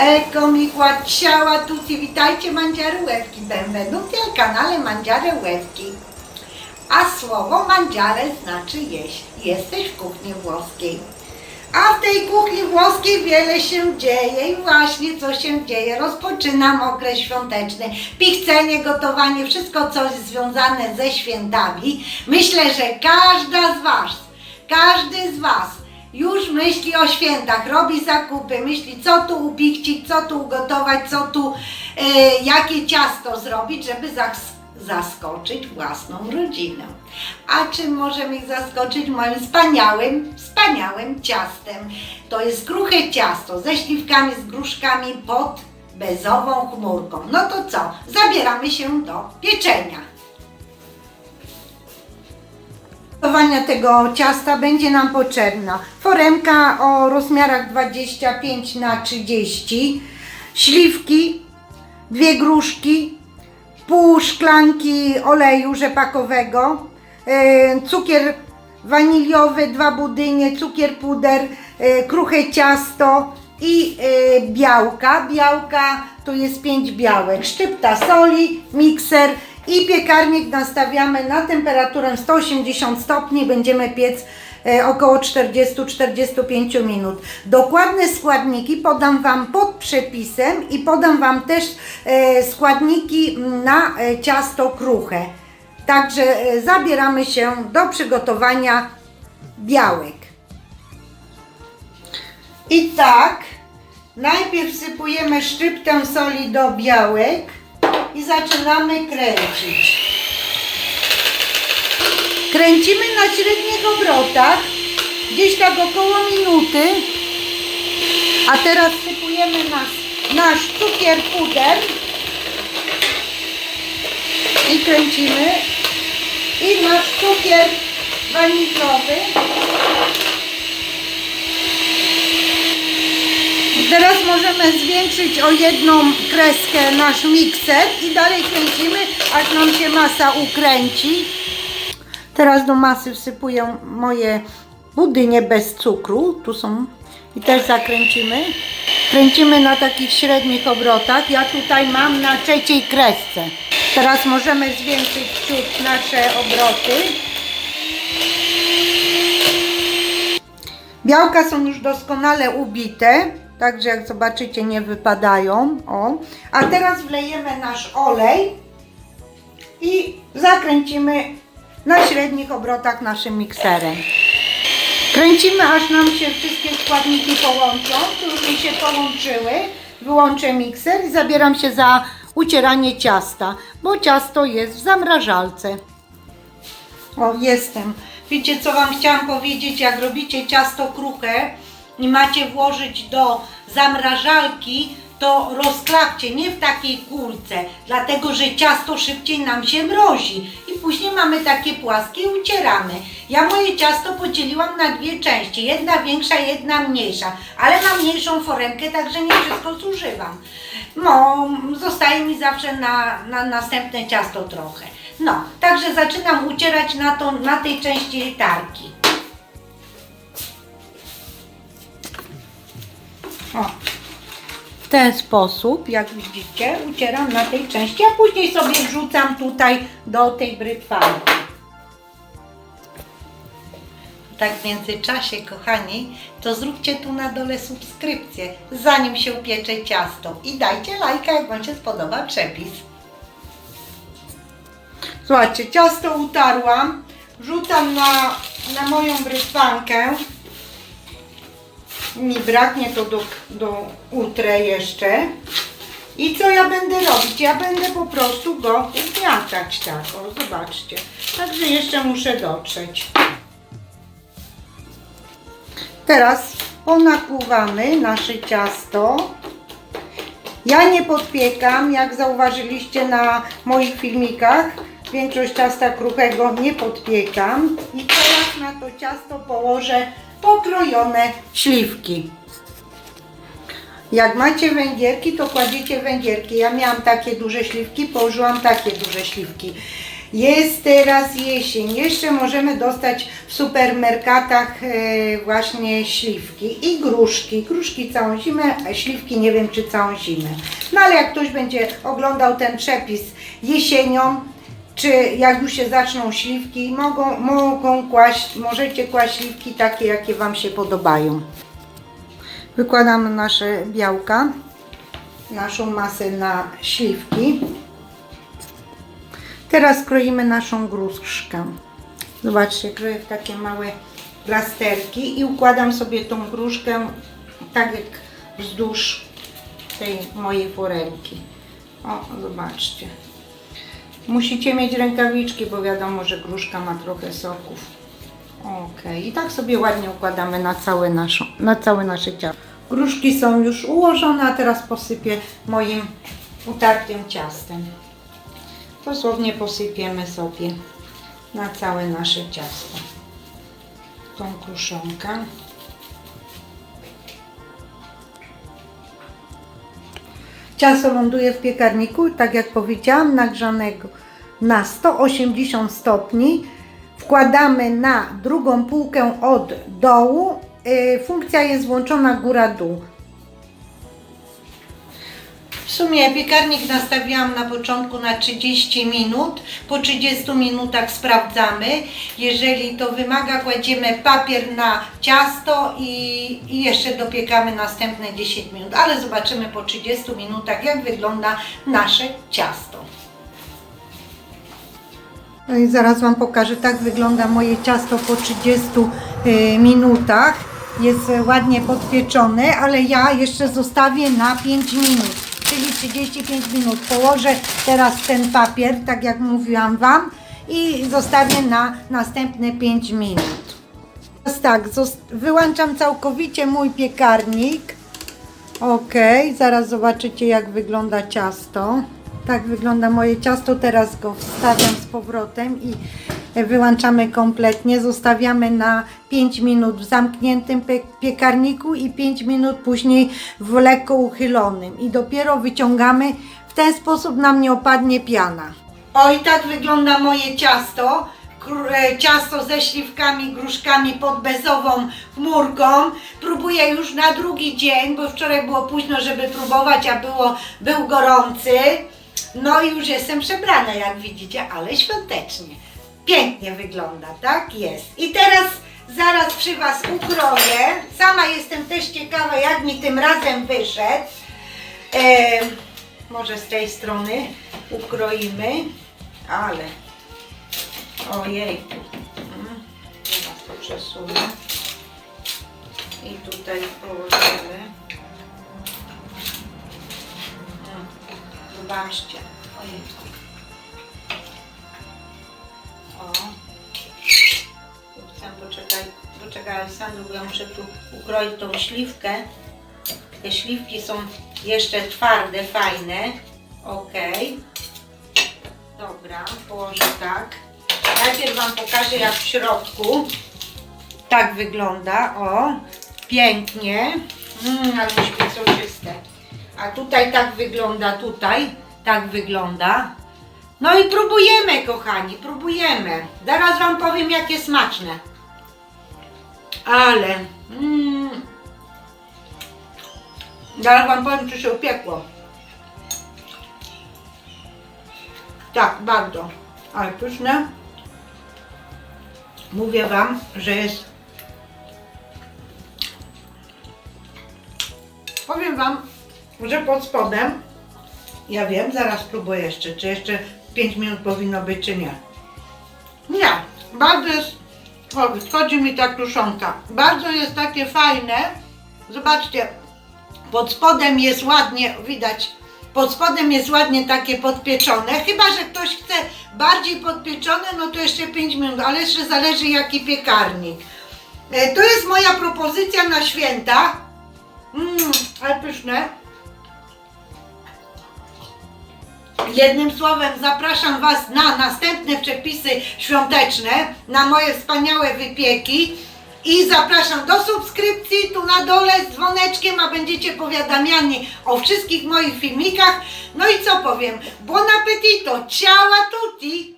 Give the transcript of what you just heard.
Ecco mi qua ciao a tutti, witajcie Mandziary Łewki, benvenuti al kanale Mandziare Łewki. A słowo mandziare znaczy jeść. Jesteś w kuchni włoskiej. A w tej kuchni włoskiej wiele się dzieje i właśnie co się dzieje. Rozpoczynam okres świąteczny, pichcenie, gotowanie, wszystko co jest związane ze świętami. Myślę, że każda z Was, każdy z Was już myśli o świętach, robi zakupy, myśli co tu upichcić, co tu ugotować, co tu, e, jakie ciasto zrobić, żeby zas- zaskoczyć własną rodzinę. A czym możemy ich zaskoczyć? Moim wspaniałym, wspaniałym ciastem. To jest kruche ciasto ze śliwkami, z gruszkami pod bezową chmurką. No to co? Zabieramy się do pieczenia. Gotowania tego ciasta będzie nam potrzebna. Foremka o rozmiarach 25 na 30 śliwki, dwie gruszki, pół szklanki oleju rzepakowego, e, cukier waniliowy, dwa budynie, cukier puder, e, kruche ciasto i e, białka. Białka to jest 5 białek, szczypta soli, mikser i piekarnik nastawiamy na temperaturę 180 stopni. Będziemy piec e, około 40-45 minut. Dokładne składniki podam Wam pod przepisem i podam Wam też e, składniki na e, ciasto kruche. Także zabieramy się do przygotowania białek. I tak, najpierw sypujemy szczyptę soli do białek i zaczynamy kręcić. Kręcimy na średnich obrotach, gdzieś tak około minuty. A teraz sypujemy nasz, nasz cukier puder i kręcimy. I nasz cukier waniliowy. Teraz możemy zwiększyć o jedną kreskę nasz mikser i dalej kręcimy, aż nam się masa ukręci. Teraz do masy wsypuję moje budynie bez cukru. Tu są i też zakręcimy. Kręcimy na takich średnich obrotach. Ja tutaj mam na trzeciej kresce. Teraz możemy zwiększyć ciut nasze obroty. Białka są już doskonale ubite, także jak zobaczycie nie wypadają. O. A teraz wlejemy nasz olej i zakręcimy na średnich obrotach naszym mikserem. Kręcimy aż nam się wszystkie składniki połączą. Tu już się połączyły. Wyłączę mikser i zabieram się za ucieranie ciasta, bo ciasto jest w zamrażalce. O, jestem. Wiecie, co Wam chciałam powiedzieć? Jak robicie ciasto kruche i macie włożyć do zamrażalki, to rozklapcie, nie w takiej kulce, dlatego że ciasto szybciej nam się mrozi i później mamy takie płaskie i ucieramy. Ja moje ciasto podzieliłam na dwie części, jedna większa, jedna mniejsza, ale mam mniejszą foremkę, także nie wszystko zużywam. No, zostaje mi zawsze na, na następne ciasto trochę. No, także zaczynam ucierać na, to, na tej części tarki. O. W ten sposób, jak widzicie, ucieram na tej części, a później sobie wrzucam tutaj do tej brytwanki. Tak w międzyczasie, kochani, to zróbcie tu na dole subskrypcję, zanim się upiecze ciasto i dajcie lajka, jak Wam się spodoba przepis. Słuchajcie, ciasto utarłam, wrzucam na, na moją brytwankę. Mi braknie to do, do utrę jeszcze. I co ja będę robić? Ja będę po prostu go ugniatać tak, o zobaczcie. Także jeszcze muszę dotrzeć. Teraz ponakłuwamy nasze ciasto. Ja nie podpiekam, jak zauważyliście na moich filmikach. Większość ciasta kruchego nie podpiekam. I teraz na to ciasto położę pokrojone śliwki. Jak macie węgierki, to kładziecie węgierki. Ja miałam takie duże śliwki, położyłam takie duże śliwki. Jest teraz jesień. Jeszcze możemy dostać w supermerkatach e, właśnie śliwki i gruszki. Gruszki całą zimę, a śliwki nie wiem czy całą zimę. No ale jak ktoś będzie oglądał ten przepis jesienią, czy jak już się zaczną śliwki, mogą, mogą kłaść, możecie kłaść śliwki takie, jakie Wam się podobają. Wykładamy nasze białka, naszą masę na śliwki. Teraz kroimy naszą gruszkę. Zobaczcie, kroję w takie małe plasterki i układam sobie tą gruszkę tak jak wzdłuż tej mojej foremki. O, zobaczcie. Musicie mieć rękawiczki, bo wiadomo, że gruszka ma trochę soków. Ok, i tak sobie ładnie układamy na całe, naszą, na całe nasze ciało. Gruszki są już ułożone, a teraz posypię moim utartym ciastem. Dosłownie posypiemy sobie na całe nasze ciasto. Tą kruszonkę. Ciasto ląduje w piekarniku, tak jak powiedziałam, nagrzanego na 180 stopni. Wkładamy na drugą półkę od dołu. Yy, Funkcja jest włączona góra-dół. Sumie piekarnik nastawiłam na początku na 30 minut. Po 30 minutach sprawdzamy. Jeżeli to wymaga, kładziemy papier na ciasto i, i jeszcze dopiekamy następne 10 minut. Ale zobaczymy po 30 minutach, jak wygląda nasze ciasto. No i zaraz Wam pokażę, tak wygląda moje ciasto po 30 y, minutach. Jest e, ładnie podpieczone, ale ja jeszcze zostawię na 5 minut, czyli 35 minut. Położę teraz ten papier, tak jak mówiłam Wam, i zostawię na następne 5 minut. Teraz tak, wyłączam całkowicie mój piekarnik. Ok, zaraz zobaczycie jak wygląda ciasto. Tak wygląda moje ciasto. Teraz go wstawiam z powrotem i wyłączamy kompletnie. Zostawiamy na 5 minut w zamkniętym pie- piekarniku i 5 minut później w lekko uchylonym. I dopiero wyciągamy. W ten sposób nam nie opadnie piana. O i tak wygląda moje ciasto. E, Ciasto ze śliwkami, gruszkami pod bezową chmurką. Próbuję już na drugi dzień, bo wczoraj było późno, żeby próbować, a było, był gorący. No i już jestem przebrana, jak widzicie, ale świątecznie. Pięknie wygląda, tak jest. I teraz zaraz przy Was ukroję. Sama jestem też ciekawa, jak mi tym razem wyszedł. E, może z tej strony ukroimy, ale ojej, Mm, teraz to przesunę i tutaj położymy. Mm, Zobaczcie, ojej. Aleksandru, bo ja muszę tu ukroić tą śliwkę. Te śliwki są jeszcze twarde, fajne. Ok. Dobra, położę tak. Najpierw Wam pokażę jak w środku. Tak wygląda, o. Pięknie. Mmm, ale myśmy soczyste. A tutaj tak wygląda, tutaj tak wygląda. No i próbujemy, kochani, próbujemy. Zaraz Wam powiem, jakie smaczne. Ale... Mm, zaraz Wam powiem, czy się upiekło. Tak, bardzo. Ale pyszne. Mówię Wam, że jest... Powiem Wam, że pod spodem, ja wiem, zaraz spróbuję jeszcze, czy jeszcze 5 minut powinno być, czy nie. Nie, bardzo jest, o, wchodzi mi ta kruszonka, bardzo jest takie fajne, zobaczcie, pod spodem jest ładnie, widać, pod spodem jest ładnie takie podpieczone, chyba, że ktoś chce bardziej podpieczone, no to jeszcze 5 minut, ale jeszcze zależy jaki piekarnik. E, To jest moja propozycja na święta, mmm, ale pyszne. Jednym słowem zapraszam Was na następne przepisy świąteczne, na moje wspaniałe wypieki i zapraszam do subskrypcji tu na dole z dzwoneczkiem, a będziecie powiadamiani o wszystkich moich filmikach. No i co powiem? Buon appetito! Ciao a tutti!